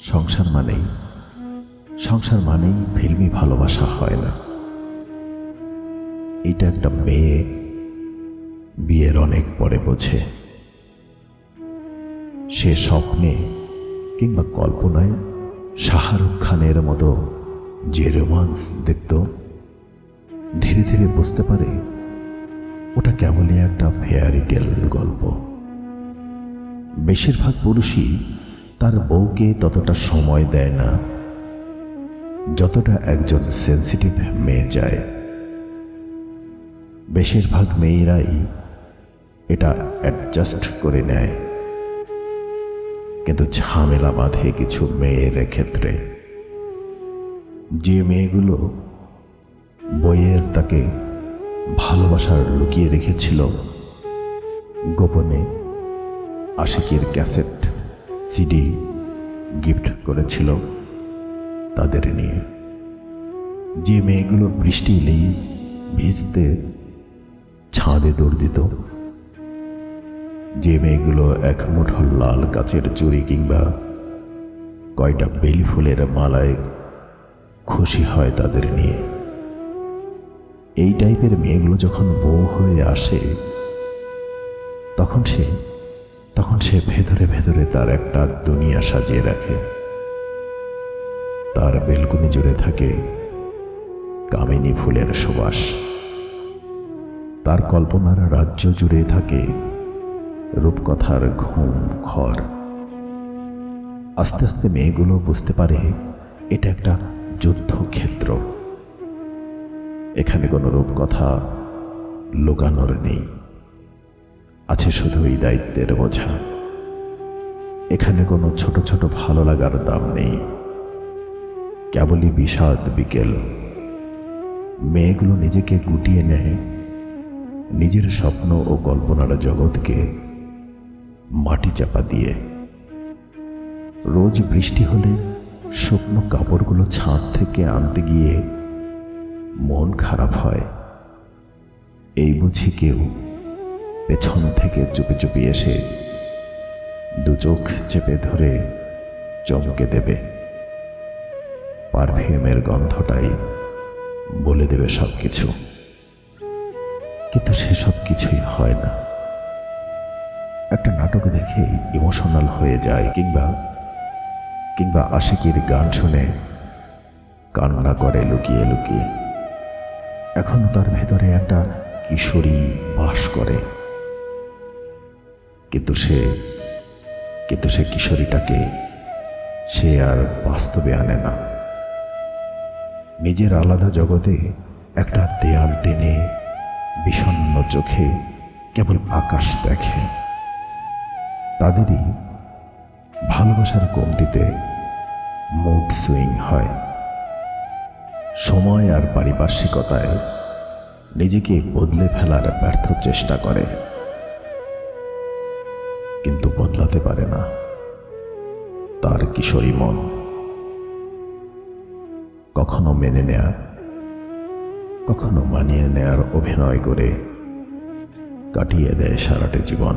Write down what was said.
সংসার মানেই সংসার মানেই ফিল্মি ভালোবাসা হয় না। এটা একটা মেয়ে বিয়ের অনেক পরে বোঝে। সে স্বপ্নে কিংবা কল্পনায় শাহরুখ খানের মতো যে রোমান্স দেখত, ধীরে ধীরে বুঝতে পারে ওটা কেবলই একটা ফেয়ারি টেল গল্প। বেশিরভাগ পুরুষই তার বউকে ততটা সময় দেয় না। যতটা একজন সেন্সিটিভ মেয়ে যায়। বেশিরভাগ মেয়েরাই এটা অ্যাডজাস্ট করে নেয়। কিন্তু ঝামেলা বাঁধে কিছু মেয়ের ক্ষেত্রে। যে মেয়েগুলো বইয়ের তাকে ভালোবাসার লুকিয়ে রেখেছিল, গোপনে আশিকের ক্যাসেট সিডি গিফট করেছিল তাদের নিয়ে। যে মেয়েগুলো বৃষ্টি এলেই ভিজতে ছাদে দৌড় দিত। যে মেয়েগুলো এক মুঠো লাল কাচের চুড়ি কিংবা কয়টা বেলি ফুলের মালায় খুশি হয় তাদের নিয়ে। এই টাইপের মেয়েগুলো যখন বউ হয়ে আসে, তখন সে তখন সে ভেতরে ভেতরে তার একটা দুনিয়া সাজিয়ে রাখে। তার বেলকুনি জুড়ে থাকে কামিনী ফুলের সুবাস। তার কল্পনার রাজ্য জুড়ে থাকে রূপকথার ঘুম, ঘর। আস্তে আস্তে মেয়েগুলো বুঝতে পারে এটা একটা যুদ্ধক্ষেত্র। এখানে কোনো রূপকথা লুকানোর নেই। আছে শুধু এই দায়িত্বের বোঝা। এখানে কোনো ছোট ছোট ভালো লাগার দাম নেই। কেবলই বিষাদ বিকেল। মেয়েগুলো নিজেকে গুটিয়ে নেয়। নিজের স্বপ্ন ও কল্পনার জগৎকে মাটি চাপা দিয়ে। রোজ বৃষ্টি হলে শুকনো কাপড়গুলো ছাদ থেকে আনতে গিয়ে মন খারাপ হয়। এই বুঝি কেউ পেছন থেকে চুপি চুপি এসে দু চোখ চেপে ধরে চমকে দেবে। পারফিউমের গন্ধটাই বলে দেবে সব কিছু কিন্তু সেসব কিছুই হয় না। একটা নাটক দেখে ইমোশনাল হয়ে যায়, কিংবা কিংবা আশিকির গান শুনে কান্না করে লুকিয়ে লুকিয়ে। এখন তার ভেতরে একটা কিশোরী বাস করে। কিন্তু সে কিন্তু সে কিশোরীটাকে সে আর বাস্তবে আনে না। নিজের আলাদা জগতে একটা দেয়াল টেনে বিষণ্ন চোখে কেবল আকাশ দেখে। তাদেরই ভালোবাসার কমতিতে মুড সুইং হয়। সময় আর পারিপার্শ্বিকতায় নিজেকে বদলে ফেলার ব্যর্থ চেষ্টা করে। বদলাতে পারে না। তার কিশোরী মন কখনো মেনে নেয়া, কখনো মানিয়ে নেয়ার অভিনয় করে কাটিয়ে দেয় সারাটে জীবন।